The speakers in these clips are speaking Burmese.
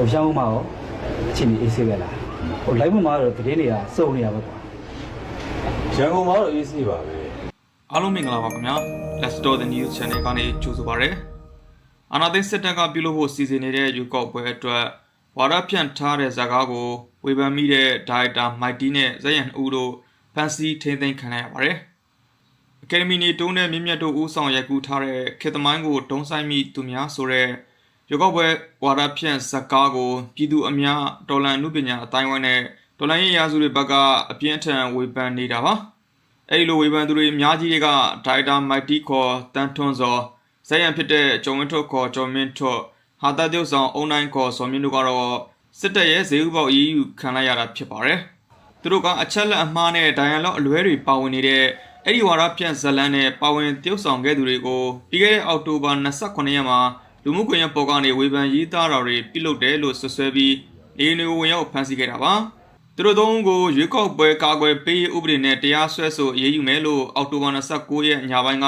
ဟိုရှမ်းဦးမှာရောအချိန်ကြီးအေးဆေးပဲလားဟို live မှာတော့သတင်းတွေကစုံနေရပါကွာရန်ကုန်မှာတော့အေးဆေးပါပဲအားလုံးမင်္ဂလာပါခင်ဗျာ Let's Store the News Channel ကနေကြိုဆိုပါရစေ။အာနာသိန်းစစ်တပ်ကပြုလုပ်ဖို့စီစဉ်နေတဲ့ယူကော့ပွဲအတွက်ဝါဒဖြန့်ထားတဲ့ဇာတ်ကားကိုဝေဖန်မိတဲ့ဒါရိုက်တာမိုက်တီနဲ့ဇက်ရန်ဦးတို့ဖန်စီထိမ့်သိမ်းခံရပါတယ်။အကယ်ဒမီနေတုံးတဲ့မြင့်မြတ်တို့ဦးဆောင်ရိုက်ကူးထားတဲ့ခေတ်သမိုင်းကိုဒုံဆိုင်မိသူများဆိုတဲ့ ယူကော့ပွဲဝါဒဖြန့်ဇာတ်ကားကိုပြည်သူအများဒေါ်လာနုပညာအတိုင်းဝိုင်းနဲ့ဒေါ်လာရေးရာစုတွေဘက်ကအပြင်းအထန်ဝေဖန်နေတာပါ။အဲ့ဒီလိုဝေဖန်သူတွေအများကြီးတွေကဒိုက်တာမိုက်တီခေါ်တန်ထွန်းစောဇက်ရန်ဖြစ်တဲ့ကျော်ဝင်းထုတ်ခေါ်ကျော်မင်းထုတ်ဟာတာတုတ်ဆောင်အုံနိုင်ခေါ်စော်မင်းတို့ကတော့စစ်တပ်ရဲ့ဇေဥပေါက်အရေးယူခံလိုက်ရတာဖြစ်ပါတယ်။သူတို့ကအချက်လက်အမှားနဲ့ဒိုင်ယန်လော့အလွဲတွေပါဝင်နေတဲ့အဲ့ဒီဝါဒဖြန့်ဇလန်းနဲ့ပါဝင်တရုတ်ဆောင်ခဲ့သူတွေကိုပြီးခဲ့တဲ့အောက်တိုဘာ29ရက်မှာ လူမှုကွန်ရက်ပေါ်ကနေဝေဖန်ရေးသားတာတွေပြုလုပ်တယ်လို့ဆွဆွဲပြီးနေနေကိုဝင်ရောက်ဖမ်းဆီးခဲ့တာပါ။သူတို့သုံးကိုရွေးကောက်ပွဲကာကွယ်ပေးရေးဥပဒေနဲ့တရားစွဲဆိုအရေးယူမယ်လို့အောက်တိုဘာ29ရက်ညပိုင်းက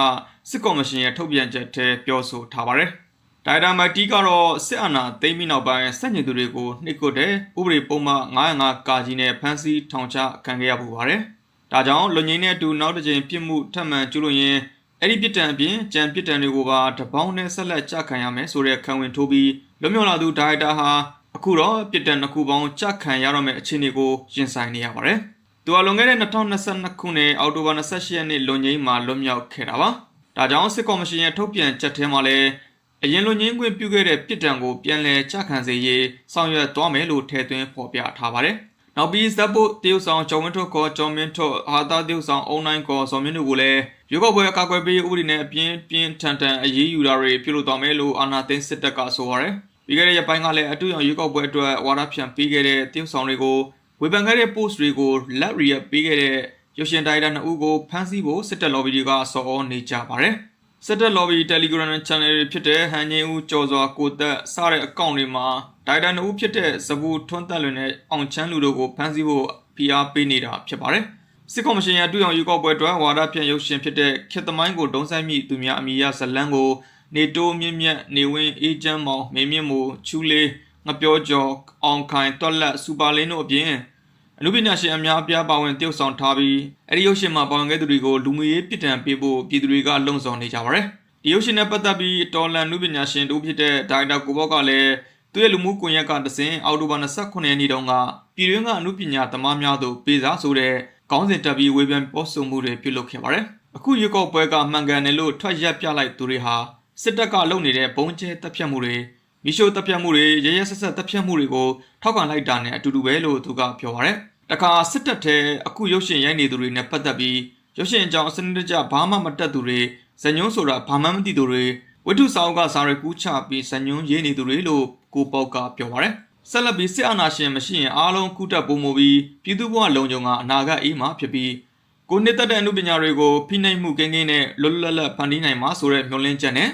စစ်ကော်မရှင်ရဲ့ထုတ်ပြန်ချက်ထဲပြောဆိုထားပါတယ်။ဒိုင်တာမတီကတော့စစ်အာဏာသိမ်းပြီးနောက်ပိုင်းစက်ညင်သူတွေကိုနှိပ်ကွပ်တဲ့ဥပဒေပုံမှန်905ကာကြီးနဲ့ဖမ်းဆီးထောင်ချခံခဲ့ရပူပါတယ်။ဒါကြောင့်လူငင်းနဲ့အတူနောက်တစ်ကြိမ်ပြစ်မှုထပ်မံကျူးလွန်ရင် အဲ့ဒီပြစ်ဒဏ်အပြင်ကြံပြစ်ဒဏ်တွေကိုပါတပေါင်းနဲ့ဆက်လက်ကြခံရမယ်ဆိုတဲ့ခံဝင်ထိုးပြီးလွတ်မြောက်လာသူဒိုင်တာဟာအခုတော့ပြစ်ဒဏ်တစ်ခုပေါင်းကြခံရတော့မယ့်အခြေအနေကိုရင်ဆိုင်နေရပါတယ်။သူကလွန်ခဲ့တဲ့2022ခုနှစ်အောက်တိုဘာ28ရက်နေ့လွန်ငင်းမှာလွတ်မြောက်ခဲ့တာပါ။ဒါကြောင့်စစ်ကော်မရှင်ရဲ့ထုတ်ပြန်ချက်ထဲမှာလည်းအရင်လွန်ငင်းခွင့်ပြုခဲ့တဲ့ပြစ်ဒဏ်ကိုပြန်လည်ကြခံစေရေးဆောင်ရွက်သွားမယ်လို့ထည့်သွင်းဖော်ပြထားပါတယ်။ နောက်ပြီးဇက်ပုတ်တရုတ်ဆောင်ကျော်ဝင်းထွတ်ကောကျော်မင်းထွတ်ဟာသာတရုတ်ဆောင်အုံနိုင်ကောဇော်မင်းတို့ကိုလည်းရွေးကောက်ပွဲအကာအကွယ်ပေးဥပဒေနဲ့အပြင်းပြင်းထန်ထန်အရေးယူတာတွေပြုလုပ်သွားမယ်လို့အာဏာသိမ်းစစ်တပ်ကဆိုပါရယ်။ပြီးခဲ့တဲ့ရက်ပိုင်းကလည်းအတူရောင်ရွေးကောက်ပွဲအတွက်ဝါဒဖြန့်ပေးခဲ့တဲ့တရုတ်ဆောင်တွေကိုဝေဖန်ခဲ့တဲ့ post တွေကိုလက်ရီရက်ပေးခဲ့တဲ့ရုပ်ရှင်တိုင်တာနှစ်ဦးကိုဖမ်းဆီးဖို့စစ်တပ် lobby တွေကဆော်ဩနေကြပါတယ်။ စစ်တပ် lobby Telegram channel တွေဖြစ်တဲ့ဟန်ငင်းဦးကျော်စွာကိုသက်စတဲ့အကောင့်တွေမှာတိုင်တာနှစ်ဦးဖြစ်တဲ့ဇဘူထွန်းတက်လွင်နဲ့အောင်ချမ်းလူတို့ကိုဖမ်းဆီးဖို့ဖိအားပေးနေတာဖြစ်ပါတယ်။စစ်ကော်မရှင်ရဲ့အတူရောင်ရွေးကောက်ပွဲအတွက်ဝါဒဖြန့်ရုပ်ရှင်ဖြစ်တဲ့ခေတ်သမိုင်းကိုဒုံဆိုင်မိသူများအမိရဇလန်းကိုနေတိုးမြင့်မြတ်နေဝင်းအေးချမ်းမောင်မင်းမြင့်မို့ချူလေးငပြောကျော်အောင်ခိုင်တွက်လက်စူပါလင်းတို့အပြင် အနုပညာရှင်အများအပြားပါဝင်တရုတ်ဆောင်ထားပြီးအဲဒီရုပ်ရှင်မှာပါဝင်ခဲ့သူတွေကိုလူမှုရေးပြည်တံပေးဖို့ပြည်သူတွေကလှုံ့ဆော်နေကြပါတယ်။ဒီရုပ်ရှင်နဲ့ပတ်သက်ပြီးတော်လန်နုပညာရှင်တို့ဖြစ်တဲ့ဒိုင်တာကိုဘော့ကလည်းသူ့ရဲ့လူမှုကွန်ရက်ကတစဉ်အောက်တိုဘာ29ရက်နေ့တုန်းကပြည်တွင်းကအနုပညာသမားများတို့ပေးစားဆိုတဲ့ခေါင်းစဉ်တက်ပြီးဝေဖန်ပို့ဆိုမှုတွေပြုလုပ်ခဲ့ပါတယ်။အခုရွေးကောက်ပွဲကမှန်ကန်တယ်လို့ထွက်ရက်ပြလိုက်သူတွေဟာစစ်တပ်ကလုပ်နေတဲ့ဘုံကျဲတပ်ဖြတ်မှုတွေမိရှို့တပ်ဖြတ်မှုတွေရရဆက်ဆက်တပ်ဖြတ်မှုတွေကိုထောက်ခံလိုက်တာနဲ့အတူတူပဲလို့သူကပြောပါရယ် တခါစစ်တပ်ထဲအခုရုပ်ရှင်ရိုက်နေသူတွေနဲ့ပတ်သက်ပြီးရုပ်ရှင်အကြောင်းအစနစ်တကျဘာမှမတတ်သူတွေဇညုံးဆိုတာဘာမှမသိသူတွေဝိတုစာအုပ်ကစာရကူးချပြီးဇညုံးရေးနေသူတွေလို့ကိုပေါက်ကပြောပါရယ်ဆက်လက်ပြီးစစ်အာဏာရှင်မရှိရင်အားလုံးကုတက်ပုံမူပြီးပြည်သူ့ဘဝလုံခြုံကအနာဂတ်အေးမှာဖြစ်ပြီးကိုနှစ်သက်တဲ့အမှုပညာတွေကိုဖိနှိပ်မှုကင်းကင်းနဲ့လွတ်လွတ်လပ်လပ်ဖန်တီးနိုင်မှာဆိုတဲ့မျှော်လင့်ချက်နဲ့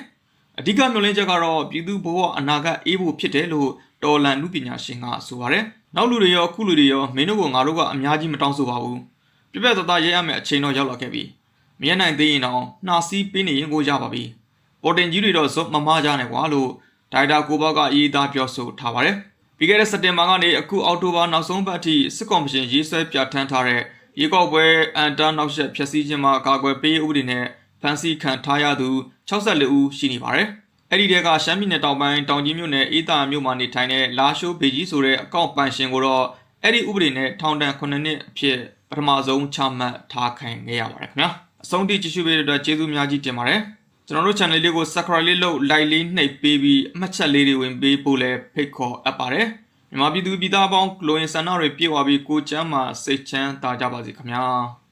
အဓိကမျှော်လင့်ချက်ကတော့ပြည်သူဘဝအနာဂတ်အေးဖို့ဖြစ်တယ်လို့တော်လန်မှုပညာရှင်ကဆိုပါတယ်။ နောက်လူတွေရောအခုလူတွေရောမင်းတို့ကငါတို့ကအများကြီးမတောင်းဆိုပါဘူး။ပြပြတသားရဲရမယ့်အချိန်တော့ရောက်လာခဲ့ပြီ။မရနိုင်သေးရင်တော့နှာစီးပေးနေရင်ကိုရပါပြီ။ပေါ်တင်ကြီးတွေတော့ဇွတ်မမကြနဲ့ကွာလို့ဒိုင်တာကိုဘောက်ကရေးသားပြောဆိုထားပါတယ်။ပြီးခဲ့တဲ့စက်တင်ဘာကနေအခုအောက်တိုဘာနောက်ဆုံးပတ်အထိစစ်ကော်မရှင်ရေးဆွဲပြဋ္ဌာန်းထားတဲ့ရေကောက်ပွဲအန်တာနောက်ဆက်ဖျက်ဆီးခြင်းမှာကာကွယ်ပေးဥပဒေနဲ့ဖမ်းဆီးခံထားရသူ64ဦးရှိနေပါတယ်။ အဲ့ဒီတဲကရှမ်းပြည်နယ်တောင်ပိုင်းတောင်ကြီးမြို့နယ်အေးတာမြို့မှာနေထိုင်တဲ့လာရှိုးဘေကြီးဆိုတဲ့အကောင့်ပန်ရှင်ကိုတော့အဲ့ဒီဥပဒေနဲ့ထောင်ဒဏ်9နှစ်အဖြစ်ပထမဆုံးချမှတ်ထားခံခဲ့ရပါတယ်ခင်ဗျာ။အဆုံးထိကြည့်ရှုပေးတဲ့အတွက်ကျေးဇူးများကြီးတင်ပါတယ်။ကျွန်တော်တို့ channel လေးကို subscribe လေးလုပ် like လေးနှိပ်ပေးပြီးအမှတ်ချက်လေးတွေဝင်ပေးဖို့လည်းဖိတ်ခေါ်အပ်ပါတယ်။မြန်မာပြည်သူပြည်သားအပေါင်းလိုရင်ဆန္ဒတွေပြည့်ဝပြီးကိုယ်ချမ်းမှာစိတ်ချမ်းသာကြပါစေခင်ဗျာ။